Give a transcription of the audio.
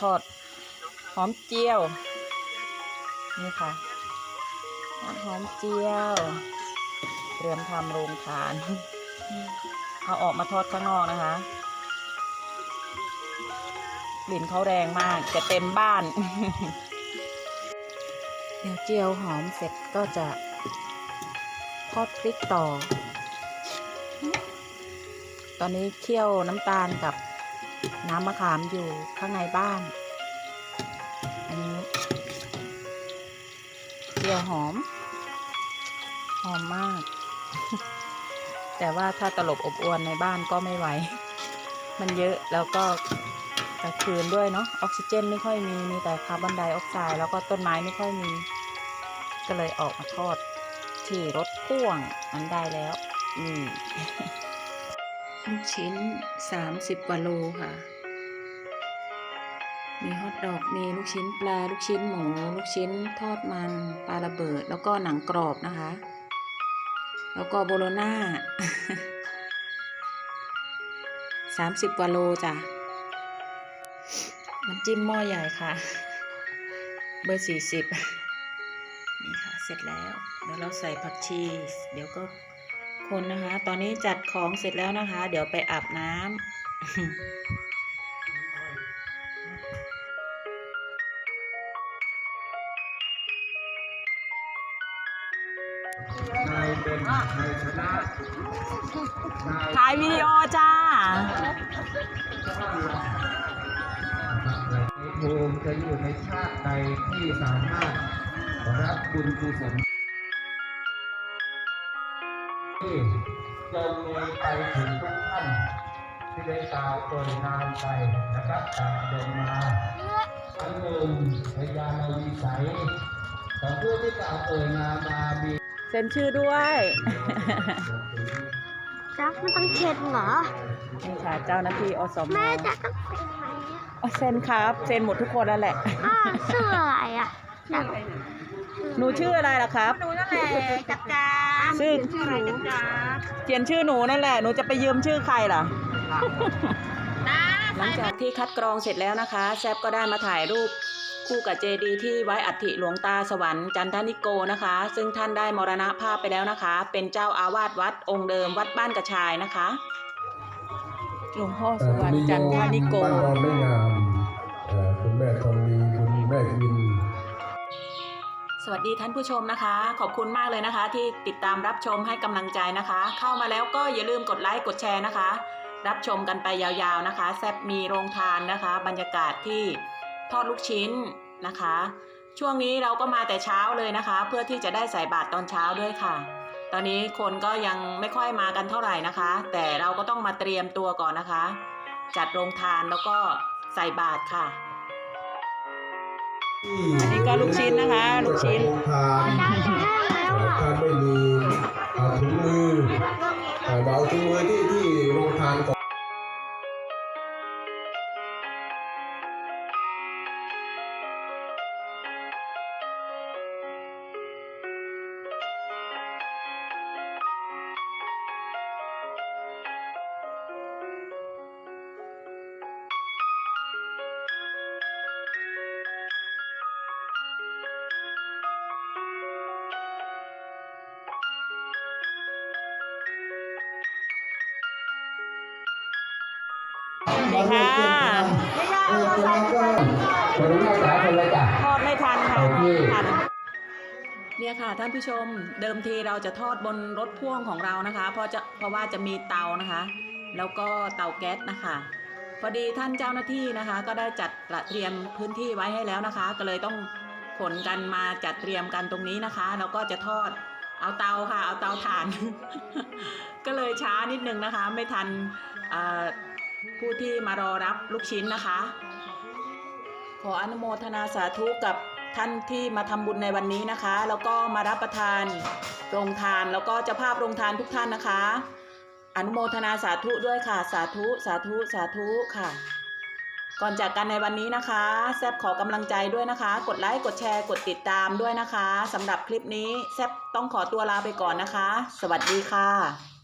ทอดหอมเจียว นี่ค่ะ หอมเจียวเตรียมทำโรงทาน เอาออกมาทอดข้างนอกนะคะกลิ่นเขาแรงมาก จะเต็มบ้าน เดี๋ยวเจียวหอมเสร็จก็จะทอดพริกต่อ ตอนนี้เคี่ยวน้ำตาลกับ น้ำมะขามอยู่ข้างในบ้าน อันนี้เจียวหอม หอมมาก แต่ว่าถ้าตลบอบอวนในบ้านก็ไม่ไหว มันเยอะแล้วก็กลางคืนด้วยเนาะออกซิเจนไม่ค่อยมี มีแต่คาร์บอนไดออกไซด์แล้วก็ต้นไม้ไม่ค่อยมี ก็เลยออกมาทอดที่รถพ่วงอันได้แล้วนี่ ลูกชิ้น30กว่าโลค่ะ มีฮอทดอกมีลูกชิ้นปลาลูกชิ้นหมู ลูกชิ้นทอดมันปลาระเบิด แล้วก็หนังกรอบนะคะ แล้วก็โบโลน่า30กว่าโลจ้ะน้ำจิ้มหม้อใหญ่ค่ะ เบอร์สี่สิบนี่ค่ะ เสร็จแล้วเดี๋ยวเราใส่ผักชี เดี๋ยวก็ คนนะคะ ตอนนี้จัดของเสร็จแล้วนะคะ เดี๋ยวไปอาบน้ำถ่ายวิดีโอจ้าภูมิจะอยู่ในชาติใดที่สามารถรับบุญกุศล ที่จงมีไปถึงทุกท่านที่ได้กล่าวเปิดนามไปนะครับตามเดินมาอันหนึ่งพยานวิสัยของผู้ที่กล่าวเอ่ยนามมามีเซ็นชื่อด้วยจักไม่ต้องเช็ดเหรอนี่ค่ะเจ้าหน้าที่อสมแม่จะต้องเป็นไหมอ๋อเซ็นครับ เซ็นหมดทุกคนแล้วแหละอ่าเสื้ออะไรอะจัก หนูชื่ออะไรล่ะครับ หนูนั่นแหละจักรจ้าชื่อ ชื่ออะไรจักรจ้าเขียนชื่อหนูนั่นแหละ หนูจะไปยืมชื่อใครล่ะ น้าหลังจากที่คัดกรองเสร็จแล้วนะคะ แซบก็ได้มาถ่ายรูปคู่กับเจดีย์ที่ไว้อัฐิหลวงตาสวรรค์จันทนิโกนะคะ ซึ่งท่านได้มรณภาพไปแล้วนะคะ เป็นเจ้าอาวาสวัดองค์เดิมวัดบ้านกระชายนะคะ หลวงพ่อสวรรค์จันทนิโก บ้านเราไม่งามเอ่อคุณแม่ทองดีคุณแม่อิน สวัสดีท่านผู้ชมนะคะ ขอบคุณมากเลยนะคะ ที่ติดตามรับชมให้กำลังใจนะคะ เข้ามาแล้วก็อย่าลืมกดไลค์กดแชร์นะคะ รับชมกันไปยาวๆนะคะ แซบมีโรงทานนะคะ บรรยากาศที่ทอดลูกชิ้นนะคะ ช่วงนี้เราก็มาแต่เช้าเลยนะคะ เพื่อที่จะได้ใส่บาตรตอนเช้าด้วยค่ะ ตอนนี้คนก็ยังไม่ค่อยมากันเท่าไหร่นะคะ แต่เราก็ต้องมาเตรียมตัวก่อนนะคะ จัดโรงทานแล้วก็ใส่บาตรค่ะ อันนี้ก็ลูกชิ้นนะคะ ลูกชิ้นโรงทานจักจะแห้งแล้วอะถ้าไม่มีถุงมือเอ่อเอาถุงมือที่ที่โรงทานก่อน ค่ะเออตัวนั้นก็คนละสายคนละจ้ะทอดไม่ทันค่ะโอเคทันเนี่ยค่ะท่านผู้ชมเดิมทีเราจะทอดบนรถพ่วงของเรานะคะ เพราะจะเพราะว่าจะมีเตานะคะ แล้วก็เตาแก๊สนะคะพอดีท่านเจ้าหน้าที่นะคะ ก็ได้จัดประเตรียมพื้นที่ไว้ให้แล้วนะคะ ก็เลยต้องขนกันมาจัดเตรียมกันตรงนี้นะคะแล้วก็จะทอดเอาเตาค่ะ เอาเตาถ่าน ก็เลยช้านิดนึงนะคะ ไม่ทันเอ่อ ผู้ที่มารอรับลูกชิ้นนะคะ ขออนุโมทนาสาธุกับท่านที่มาทำบุญในวันนี้นะคะ แล้วก็มารับประทานโรงทาน แล้วก็เจ้าภาพโรงทานทุกท่านนะคะ อนุโมทนาสาธุด้วยค่ะ สาธุสาธุสาธุค่ะ ก่อนจากกันในวันนี้นะคะ แซบขอกำลังใจด้วยนะคะ กดไลค์กดแชร์กดติดตามด้วยนะคะสำหรับคลิปนี้แซบต้องขอตัวลาไปก่อนนะคะ สวัสดีค่ะ